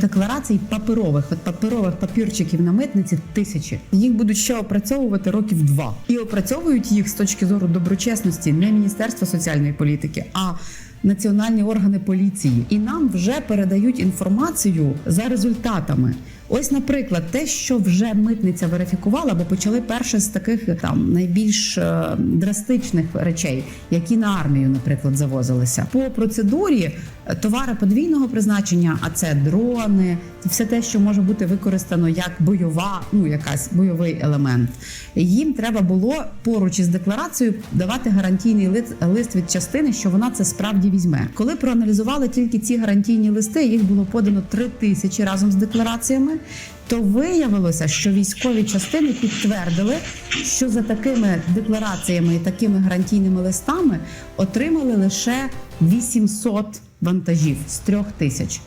Декларацій паперових, от паперових папірчиків на митниці тисячі. Їх будуть ще опрацьовувати років два. І опрацьовують їх з точки зору доброчесності не Міністерство соціальної політики, а національні органи поліції. І нам вже передають інформацію за результатами. Ось, наприклад, те, що вже митниця верифікувала, бо почали перше з таких там найбільш е, драстичних речей, які на армію, наприклад, завозилися. По процедурі е, товари подвійного призначення, а це дрони, все те, що може бути використано як бойова, ну якась бойовий елемент. Їм треба було поруч із декларацією давати гарантійний лист, лист від частини, що вона це справді візьме. Коли проаналізували тільки ці гарантійні листи, їх було подано три тисячі разом з деклараціями. То виявилося, що військові частини підтвердили, що за такими деклараціями і такими гарантійними листами отримали лише 800 вантажів з трьох тисяч.